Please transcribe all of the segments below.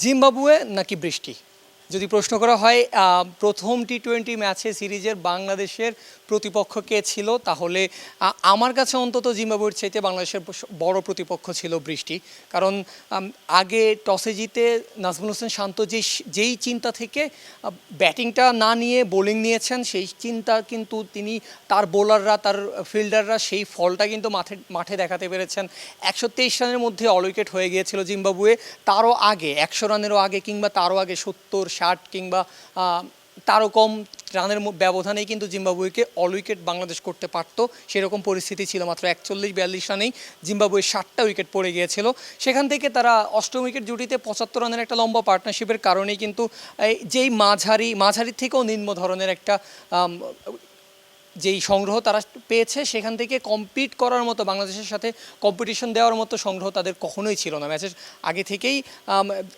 Zimbabwe নাকি বৃষ্টি? যদি প্রশ্ন করা হয় প্রথম টি টোয়েন্টি ম্যাচে সিরিজের বাংলাদেশের প্রতিপক্ষ কে ছিল? তাহলে আমার কাছে অন্তত জিম্বাবুয়ের চাইতে বাংলাদেশের বড় প্রতিপক্ষ ছিল বৃষ্টি। কারণ আগে টসে জিতে নাজমুল হোসেন শান্ত যেই যেই চিন্তা থেকে ব্যাটিংটা না নিয়ে বোলিং নিয়েছেন, সেই চিন্তা কিন্তু তিনি, তার বোলাররা, তার ফিল্ডাররা সেই ফলটা কিন্তু মাঠে মাঠে দেখাতে পেরেছেন। একশো তেইশ রানের মধ্যে অল উইকেট হয়ে গিয়েছিল জিম্বাবুয়ে। তারও আগে, একশো রানেরও আগে কিংবা তারও আগে সত্তর ষাট কিংবা তারও কম রানের ব্যবধানেই কিন্তু জিম্বাবুয়েকে অল উইকেট বাংলাদেশ করতে পারত। সেরকম পরিস্থিতি ছিল মাত্র একচল্লিশ বিয়াল্লিশ রানেই জিম্বাবুয়ের ষাটটা উইকেট পড়ে গিয়েছিল। সেখান থেকে তারা অষ্টম উইকেট জুটিতে পঁচাত্তর রানের একটা লম্বা পার্টনারশিপের কারণেই কিন্তু যেই মাঝারি মাঝারি থেকেও নিম্ন ধরনের একটা যেই সংগ্রহ তারা পেয়েছে, সেখান থেকে কম্পিট করার মতো, বাংলাদেশের সাথে কম্পিটিশন দেওয়ার মতো সংগ্রহ তাদের কখনোই ছিল না। ম্যাচের আগে থেকেই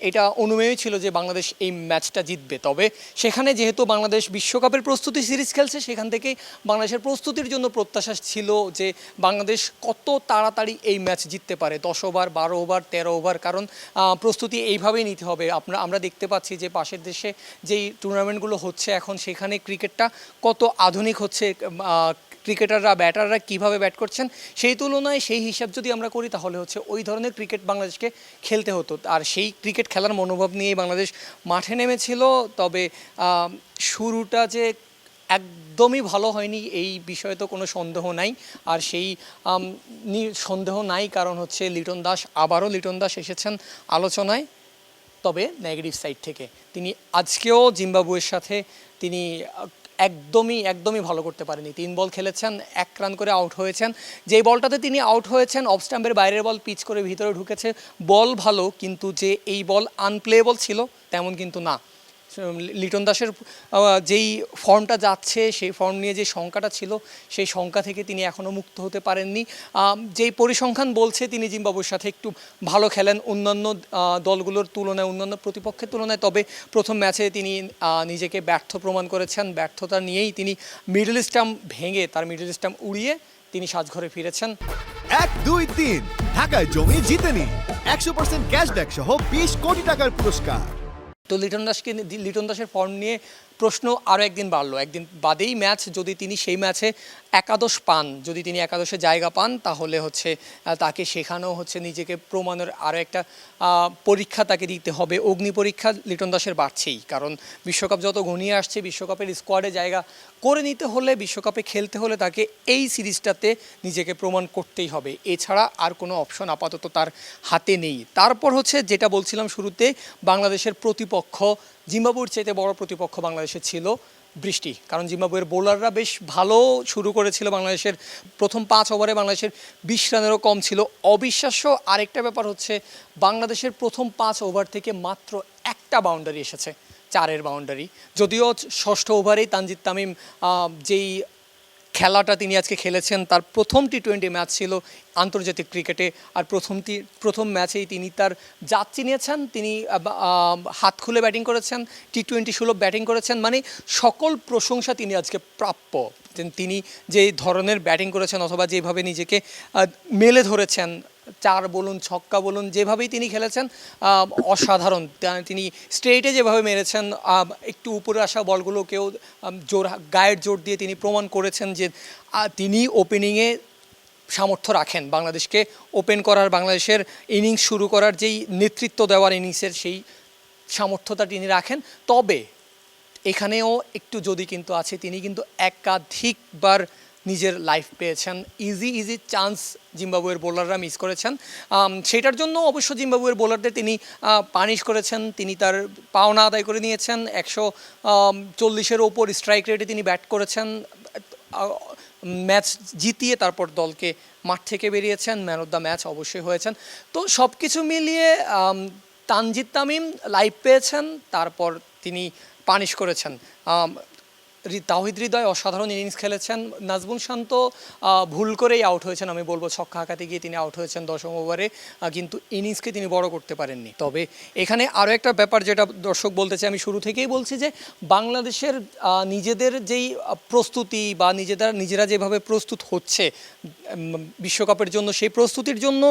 এটা অনুমেয় ছিল যে বাংলাদেশ এই ম্যাচটা জিতবে। তবে সেখানে যেহেতু বাংলাদেশ বিশ্বকাপের প্রস্তুতি সিরিজ খেলছে, সেখান থেকেই বাংলাদেশের প্রস্তুতির জন্য প্রত্যাশা ছিল যে বাংলাদেশ কত তাড়াতাড়ি এই ম্যাচ জিততে পারে। দশ ওভার বারো ওভার তেরো ওভার কারণ প্রস্তুতি এইভাবেই নিতে হবে। আপনার আমরা দেখতে পাচ্ছি যে পাশের দেশে যেই টুর্নামেন্টগুলো হচ্ছে, এখন সেখানে ক্রিকেটটা কত আধুনিক হচ্ছে ক্রিকেটাররা, ব্যাটাররা কীভাবে ব্যাট করছেন, সেই তুলনায় সেই হিসাব যদি আমরা করি, তাহলে হচ্ছে ওই ধরনের ক্রিকেট বাংলাদেশকে খেলতে হতো। আর সেই ক্রিকেট খেলার মনোভাব নিয়েই বাংলাদেশ মাঠে নেমেছিল। তবে শুরুটা যে একদমই ভালো হয়নি, এই বিষয়ে তো কোনো সন্দেহ নাই। আর সেই সন্দেহ নাই, কারণ হচ্ছে লিটন দাস, আবারও লিটন দাস এসেছেন আলোচনায়। তবে নেগেটিভ সাইড থেকে। তিনি আজকেও জিম্বাবুয়ের সাথে তিনি একদমই একদমই ভালো করতে পারেনি। তিন বল খেলেছেন, এক রান করে আউট হয়েছেন। যে বলটাতে তিনি আউট হয়েছেন অফ স্টাম্পের বাইরের বল পিচ করে ভিতরে ঢুকেছে। বল ভালো, কিন্তু যে এই বল আনপ্লেয়েবল ছিল, তেমন কিন্তু না। লিটন দাসের যেই ফর্মটা যাচ্ছে, সেই ফর্ম নিয়ে যে শঙ্কাটা ছিল, সেই শঙ্কা থেকে তিনি এখনও মুক্ত হতে পারেননি। যেই পরিসংখ্যান বলছে, তিনি জিম্বাবুয়ের সাথে একটু ভালো খেলেন অন্যান্য দলগুলোর তুলনায়, অন্যান্য প্রতিপক্ষের তুলনায়। তবে প্রথম ম্যাচে তিনি নিজেকে ব্যর্থ প্রমাণ করেছেন। ব্যর্থতা নিয়েই তিনি মিডল স্টাম্প ভেঙে, তার মিডল স্টাম্প উড়িয়ে তিনি সাজঘরে ফিরেছেন। এক, দুই, তিন। ঢাকায় জমি জিতেনি। একশো পার্সেন্ট ক্যাশব্যাক সহ বিশ কোটি টাকার পুরস্কার। তো লিটন দাসকে লিটন দাসের ফর্ম নিয়ে প্রশ্ন আরও একদিন বাড়লো। একদিন বাদেই ম্যাচ যদি তিনি সেই ম্যাচে একাদশ পান, যদি তিনি একাদশে জায়গা পান, তাহলে হচ্ছে তাকে সেখানেও হচ্ছে নিজেকে প্রমাণের আরও একটা পরীক্ষা তাকে দিতে হবে। অগ্নি পরীক্ষা লিটন দাসের বাড়ছেই, কারণ বিশ্বকাপ যত ঘনিয়ে আসছে, বিশ্বকাপের স্কোয়াডে জায়গা করে নিতে হলে, বিশ্বকাপে খেলতে হলে তাকে এই সিরিজটাতে নিজেকে প্রমাণ করতেই হবে। এছাড়া আর কোনো অপশন আপাতত তার হাতে নেই। তারপর হচ্ছে, যেটা বলছিলাম শুরুতে, বাংলাদেশের প্রতিপক্ষ জিম্বাবুয়ের চাইতে বড় প্রতিপক্ষ বাংলাদেশে ছিল বৃষ্টি। কারণ জিম্বাবুয়ের বোলাররা বেশ ভালো শুরু করেছিল বাংলাদেশের প্রথম পাঁচ ওভারে বাংলাদেশের বিশ রানেরও কম ছিল। অবিশ্বাস্য আরেকটা ব্যাপার হচ্ছে, বাংলাদেশের প্রথম পাঁচ ওভার থেকে মাত্র একটা বাউন্ডারি এসেছে, চারের বাউন্ডারি যদিও ষষ্ঠ ওভারেই তানজিদ তামিম যেই খেলাটা তিনি আজকে খেলেছেন। তার প্রথম টি টোয়েন্টি ম্যাচ ছিল আন্তর্জাতিক ক্রিকেটে আর প্রথমটি প্রথম ম্যাচেই তিনি তার জাত চিনিয়েছেন তিনি হাত খুলে ব্যাটিং করেছেন টি টোয়েন্টি সুলভ ব্যাটিং করেছেন। মানে সকল প্রশংসা তিনি আজকে প্রাপ্য। তিনি যে ধরনের ব্যাটিং করেছেন অথবা যেভাবে নিজেকে মেলে ধরেছেন চার বলুন, ছক্কা বলুন, যেভাবেই তিনি খেলেছেন অসাধারণ। তিনি স্ট্রেটে যেভাবে মেরেছেন একটু উপরে আসা বলগুলোকেও জোর, গায়ের জোর দিয়ে তিনি প্রমাণ করেছেন যে তিনি ওপেনিংয়ে সামর্থ্য রাখেন বাংলাদেশকে। ওপেন করার বাংলাদেশের ইনিংস শুরু করার যেই নেতৃত্ব দেওয়ার ইনিংসের সেই সামর্থ্যতা তিনি রাখেন। তবে, এখানেও একটু যদি কিন্তু আছে, তিনি কিন্তু একাধিকবার নিজের লাইফ পেয়েছেন। ইজি ইজি চান্স জিম্বাবুয়ের বোলাররা মিস করেছেন। সেটার জন্য অবশ্য জিম্বাবুয়ের বোলারদের তিনি পানিশ করেছেন। তিনি তার পাওনা আদায় করে নিয়েছেন। একশো চল্লিশের ওপর স্ট্রাইক রেটে তিনি ব্যাট করেছেন। ম্যাচ জিতিয়ে তারপর দলকে মাঠ থেকে বেরিয়েছেন। ম্যান অফ দ্য ম্যাচ অবশ্যই হয়েছেন। তো সব কিছু মিলিয়ে তানজিদ তামিম লাইভ পেয়েছেন। তারপর তিনি পানিশ করেছেন। তাওহিদ হৃদয় অসাধারণ ইনিংস খেলেছেন। নাজবুল শান্ত ভুল করেই আউট হয়েছেন, আমি বলব ছক্কা হাঁকাতে গিয়ে তিনি আউট হয়েছেন দশম ওভারে কিন্তু ইনিংসকে তিনি বড় করতে পারেননি। তবে এখানে আরও একটা ব্যাপার যেটা দর্শক বলতে চাই আমি শুরু থেকেই বলছি যে বাংলাদেশের নিজেদের যেই প্রস্তুতি বা নিজেদের নিজেরা যেভাবে প্রস্তুত হচ্ছে বিশ্বকাপের জন্য, সেই প্রস্তুতির জন্য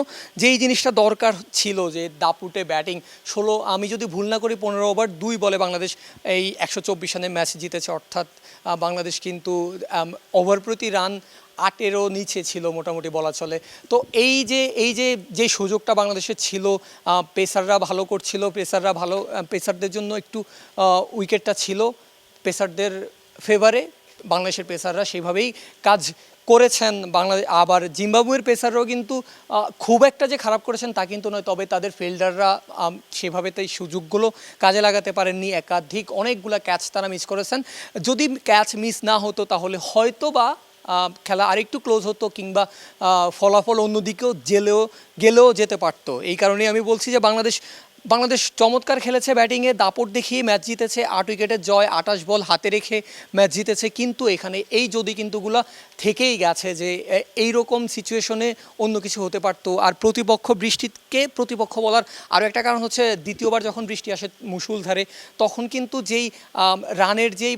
যেই জিনিসটা দরকার ছিল যে দাপুটে ব্যাটিং ষোলো, আমি যদি ভুল না করি, পনেরো ওভার দুই বলে বাংলাদেশ এই একশো চব্বিশ রানে ম্যাচ জিতেছে, অর্থাৎ বাংলাদেশ কিন্তু ওভার প্রতি রান আটেরও নিচে ছিল মোটামুটি বলা চলে। তো এই যে এই যে যে সুযোগটা বাংলাদেশের ছিল পেসাররা ভালো করছিল, পেসাররা ভালো পেসারদের জন্য একটু উইকেটটা ছিল, পেসারদের ফেভারে বাংলাদেশের পেসাররা সেভাবেই কাজ করেছেন বাংলাদেশ, আবার জিম্বাবুয়ের পেসাররাও কিন্তু খুব একটা যে খারাপ করেছেন তা কিন্তু নয়, তবে তাদের ফিল্ডাররা সেভাবে তাই সুযোগগুলো কাজে লাগাতে পারেননি। একাধিক অনেকগুলো ক্যাচ তারা মিস করেছেন। যদি ক্যাচ মিস না হতো, তাহলে হয়তো বা খেলা আরেকটু ক্লোজ হতো কিংবা ফলাফল অন্যদিকেও জেলেও, গেলেও যেতে পারতো। এই কারণেই আমি বলছি যে বাংলাদেশ বাংলাদেশ চমৎকার খেলেছে ব্যাটিংয়ে, দাপট দেখিয়ে ম্যাচ জিতেছে, আট উইকেটের জয়, আটাশ বল হাতে রেখে ম্যাচ জিতেছে, কিন্তু এখানে এই যদি কিন্তুগুলো থেকেই গেছে যে এই রকম সিচুয়েশনে অন্য কিছু হতে পারতো। আর প্রতিপক্ষ বৃষ্টিকে প্রতিপক্ষ বলার আরও একটা কারণ হচ্ছে, দ্বিতীয়বার যখন বৃষ্টি আসে মুসুলধারে, তখন কিন্তু যেই রানের যেই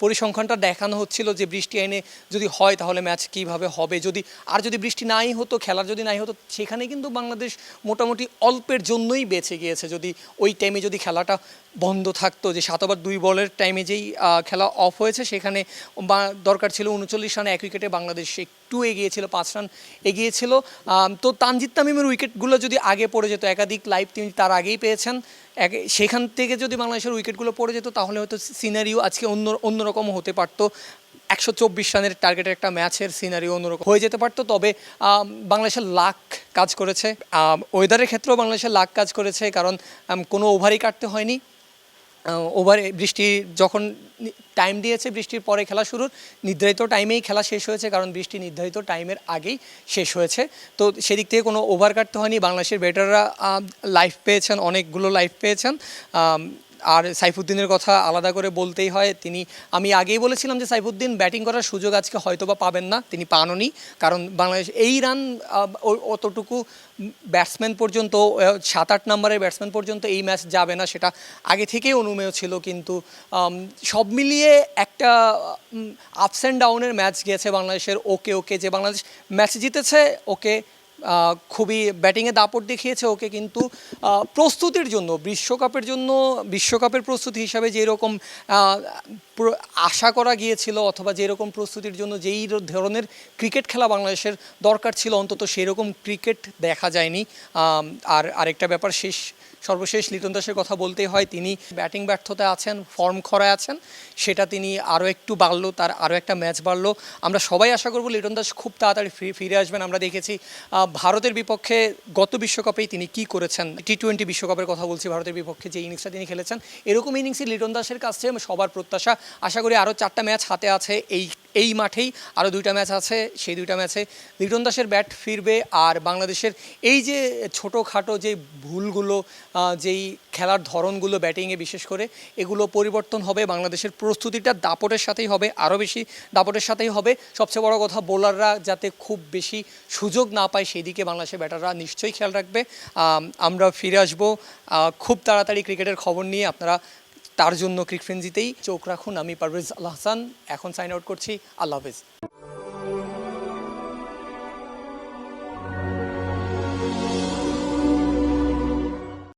পরিসংখ্যানটা দেখানো হচ্ছিল যে বৃষ্টি আইনে যদি হয় তাহলে ম্যাচ কীভাবে হবে? যদি আর যদি বৃষ্টি নাই হতো, খেলার যদি নাই হতো, সেখানে কিন্তু বাংলাদেশ মোটামুটি অল্পের জন্যই বেঁচে গিয়েছে। যদি ওই টাইমে যদি খেলাটা বন্ধ থাকতো যে সাত ওভার দুই বলের টাইমে যেই খেলা অফ হয়েছে, সেখানে দরকার ছিল উনচল্লিশ রানে এক উইকেটে বাংলাদেশ একটু এগিয়েছিল, পাঁচ রান এগিয়েছিল। তো তানজিদ তামিমের উইকেটগুলো যদি আগে পড়ে যেত, একাধিক লাইভ তিনি তার আগেই পেয়েছেন। এক, সেখান থেকে যদি বাংলাদেশের উইকেটগুলো পড়ে যেত, তাহলে হয়তো সিনারিও আজকে অন্য, অন্যরকম হতে পারতো। একশো চব্বিশ রানের টার্গেটের একটা ম্যাচের সিনারিও অন্যরকম হয়ে যেতে পারতো। তবে বাংলাদেশের লাক কাজ করেছে। ওয়েদারের ক্ষেত্রেও বাংলাদেশের লাক কাজ করেছে, কারণ কোনো ওভারই কাটতে হয়নি। ওভারে বৃষ্টি যখন টাইম দিয়েছে, বৃষ্টির পরে খেলা শুরুর, নির্ধারিত টাইমেই খেলা শেষ হয়েছে কারণ বৃষ্টি নির্ধারিত টাইমের আগেই শেষ হয়েছে। তো সেদিক থেকে কোনো ওভার কাটতে হয়নি। বাংলাদেশের ব্যাটাররা লাইফ পেয়েছেন, অনেকগুলো লাইফ পেয়েছেন। আর সাইফুদ্দিনের কথা আলাদা করে বলতেই হয়। তিনি, আমি আগেই বলেছিলাম যে সাইফুদ্দিন ব্যাটিং করার সুযোগ আজকে হয়তো বা পাবেন না। তিনি পাননি। কারণ বাংলাদেশ, এই রান অতটুকু ব্যাটসম্যান পর্যন্ত সাত আট নম্বরের ব্যাটসম্যান পর্যন্ত এই ম্যাচ যাবে না, সেটা আগে থেকেই অনুমেয় ছিল। কিন্তু সব মিলিয়ে একটা আপস অ্যান্ড ডাউনের ম্যাচ গিয়েছে বাংলাদেশের। ওকে ওকে, যে বাংলাদেশ ম্যাচ জিতেছে, ওকে খুবই ব্যাটিংয়ে দাপট দেখিয়েছে ওকে, কিন্তু প্রস্তুতির জন্য, বিশ্বকাপের জন্য, বিশ্বকাপের প্রস্তুতি হিসাবে যেরকম আশা করা গিয়েছিল অথবা যেরকম প্রস্তুতির জন্য যেই ধরনের ক্রিকেট খেলা বাংলাদেশের দরকার ছিল, অন্তত সেই রকম ক্রিকেট দেখা যায়নি। আর আরেকটা ব্যাপার, শেষ সর্বশেষ লিটন দাসের কথা বলতেই হয়, তিনি ব্যাটিং ব্যর্থতা আছেন, ফর্ম খরায় আছেন, সেটা তিনি আরও একটু বাড়লো, তার আরও একটা ম্যাচ বাড়লো। আমরা সবাই আশা করব লিটন দাস খুব তাড়াতাড়ি ফিরে আসবেন। আমরা দেখেছি ভারতের বিপক্ষে গত বিশ্বকাপেই তিনি কি করেছেন টি টোয়েন্টি বিশ্বকাপের কথা বলছি, ভারতের বিপক্ষে যে ইনিংসটা তিনি খেলেছেন, এরকম ইনিংসই লিটন দাসের কাছে সবার প্রত্যাশা। আশা করি আরও চারটা ম্যাচ হাতে আছে এই এই মাঠেই আরও দুইটা ম্যাচ আছে, সেই দুইটা ম্যাচে লিটন দাসের ব্যাট ফিরবে আর বাংলাদেশের এই যে ছোটোখাটো যে ভুলগুলো যেই খেলার ধরনগুলো ব্যাটিংয়ে বিশেষ করে, এগুলো পরিবর্তন হবে, বাংলাদেশের প্রস্তুতিটা দাপটের সাথেই হবে, আরও বেশি দাপটের সাথেই হবে। সবচেয়ে বড় কথা, বোলাররা যাতে খুব বেশি সুযোগ না পায় সেই দিকে বাংলাদেশের ব্যাটাররা নিশ্চয়ই খেয়াল রাখবে। আমরা ফিরে আসব খুব তাড়াতাড়ি ক্রিকেটের খবর নিয়ে আপনারা তার জন্য ক্রিকফ্রেন্সিতেই চোখ রাখুন আমি পারভেজ আল হাসান, এখন সাইন আউট করছি, আল্লাহ হাফেজ।